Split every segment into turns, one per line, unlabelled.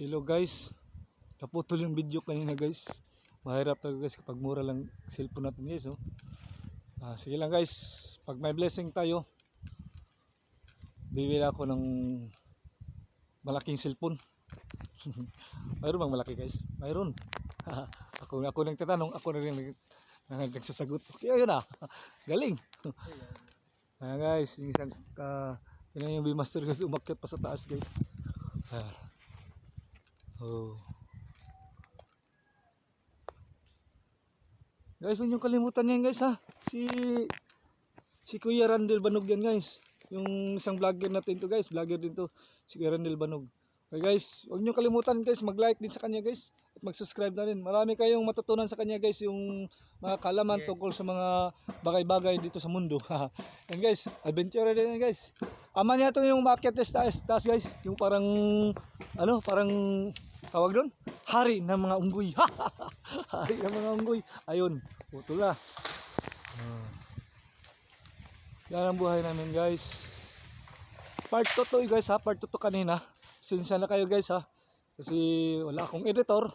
Hello guys. Naputol yung video kanina guys. Mahirap talaga guys kapag mura lang cellphone natin guys. Oh. Ah, sige lang guys. Pag may blessing tayo, bibili ako ng malaking cellphone. Mayroon bang malaki guys? Mayroon. ako ako nang tatanong, ako na rin nag- nagsasagot. Kaya yun ah. Galing. Ayan guys, yung isang uh, yun yung B-Master guys, umakyat pa sa taas guys. Ah. Oh. Guys, huwag niyong kalimutan yan guys ha. Si si Kuya Randel Banog yan guys. Yung isang vlogger natin to guys, vlogger din to. Si Kuya Randel Banog. Okay guys, huwag niyong kalimutan guys, mag-like din sa kanya guys. At mag-subscribe na rin. Marami kayong matutunan sa kanya guys, yung mga kalaman tungkol sa mga bagay-bagay dito sa mundo. yan guys, adventure din yan guys. Ama niya to yung market test taas guys. Yung parang, ano, parang, tawag doon? Hari ng mga unggoy. Hari ng mga unggoy. Ayun, puto na. Ah. Yan ang buhay namin guys. Part 2 to guys ha, part 2 to kanina. Sinsya na kayo guys ha. Kasi wala akong editor.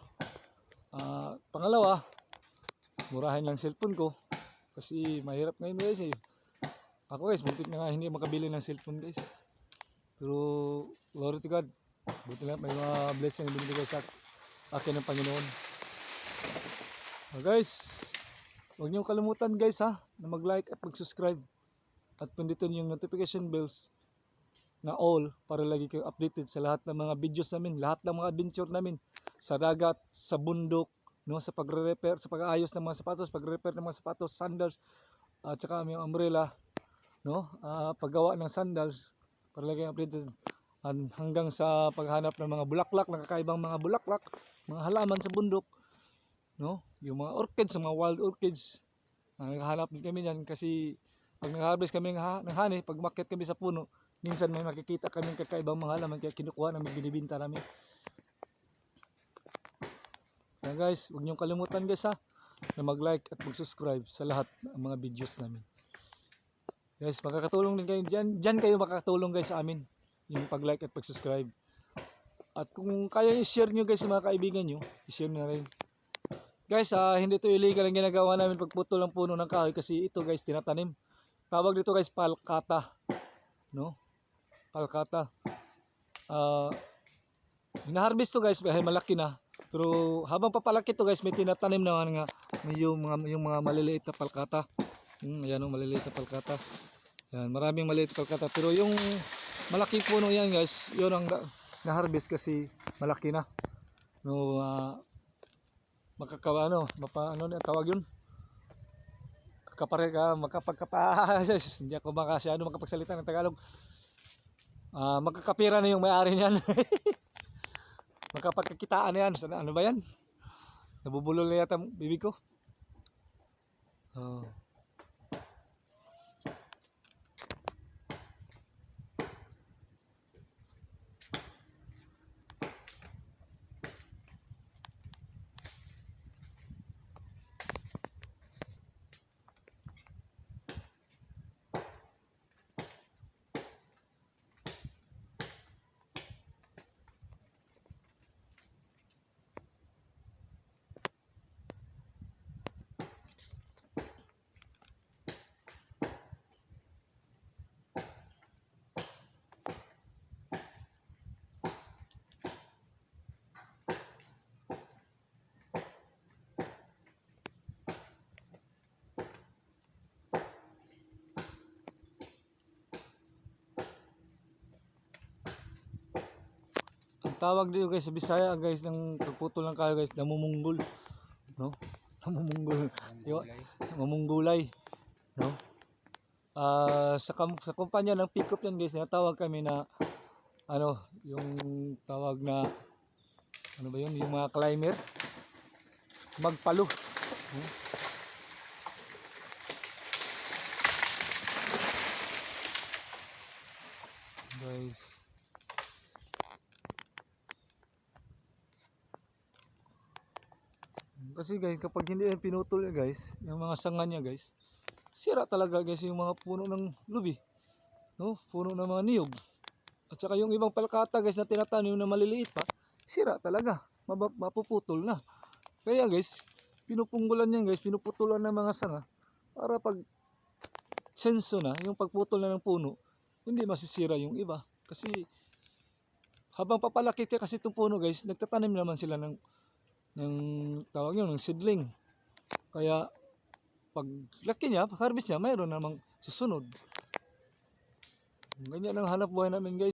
Ah, pangalawa, murahin lang cellphone ko. Kasi mahirap ngayon guys eh. Ako guys, muntik na nga hindi makabili ng cellphone guys. Pero glory to God. Buti lang may mga blessing na binibigay sa akin ng Panginoon. Ah, guys, huwag niyo kalimutan guys ha, na mag-like at mag-subscribe. At pindutin yung notification bells na all para lagi kayo updated sa lahat ng mga videos namin, lahat ng mga adventure namin sa dagat, sa bundok, no, sa pagre-repair, sa pag-aayos ng mga sapatos, pagre-repair ng mga sapatos, sandals, at saka yung umbrella, no, ah, paggawa ng sandals para lagi kayong updated hanggang sa paghanap ng mga bulaklak, ng kakaibang mga bulaklak, mga halaman sa bundok, no, yung mga orchids, mga wild orchids, Ah, naghahanap din kami dyan kasi pag nag-harvest kami ng, ha- ng honey, pag umakyat kami sa puno, minsan may makikita kami ng kakaibang mga halaman kaya kinukuha namin, binibinta namin. Kaya guys, huwag niyong kalimutan guys ha, na mag-like at mag-subscribe sa lahat ng mga videos namin. Guys, makakatulong din kayo, dyan, dyan kayo makakatulong guys sa amin, yung pag-like at pag-subscribe. At kung kaya i-share nyo guys sa mga kaibigan nyo, i-share na rin. Guys, ah, hindi to illegal ang ginagawa namin pagputol ng puno ng kahoy kasi ito guys, tinatanim. Tawag dito guys, palkata. No? Palkata. Ah, hina-harvest to guys, dahil malaki na. Pero habang papalaki to guys, may tinatanim na nga yung mga yung mga maliliit na palkata. Hmm, ayan oh, maliliit na palkata. Yan, maraming maliliit na palkata. Pero yung malaking puno yan guys, yun ang na- na-harvest kasi malaki na. No, ah, makakawa ano, mapa, ano na tawag yun? Kakapare ka, makapagkapa, hindi ako makasya, ano, makapagsalita ng Tagalog. Ah, magkakapira na yung may-ari niyan. Makapagkakitaan na yan. Sana, ano ba yan? Nabubulol na yata bibig ko. Oh. Tawag dito guys sa Bisaya guys ng pagputol ng kayo guys, namumunggol. No? Namumunggol. Yo, namumunggulay. No? Ah, sa sa kumpanya ng pickup yan guys, natawag kami na ano, yung tawag na ano ba yun, yung mga climber magpalo. No? Guys. Kasi guys, kapag hindi yan pinutol niya guys, yung mga sanga niya guys, sira talaga guys yung mga puno ng lubi. No? Puno ng mga niyog. At saka yung ibang palkata guys na tinatanim na maliliit pa, sira talaga. Maba- mapuputol na. Kaya guys, pinupunggulan yan guys, pinuputulan ng mga sanga para pag senso na, yung pagputol na ng puno, hindi masisira yung iba. Kasi habang papalaki ka kasi itong puno guys, nagtatanim naman sila ng ng tawag yun, ng seedling. Kaya pag laki niya, pag harvest niya, mayroon namang susunod. Ganyan ang hanap buhay namin guys.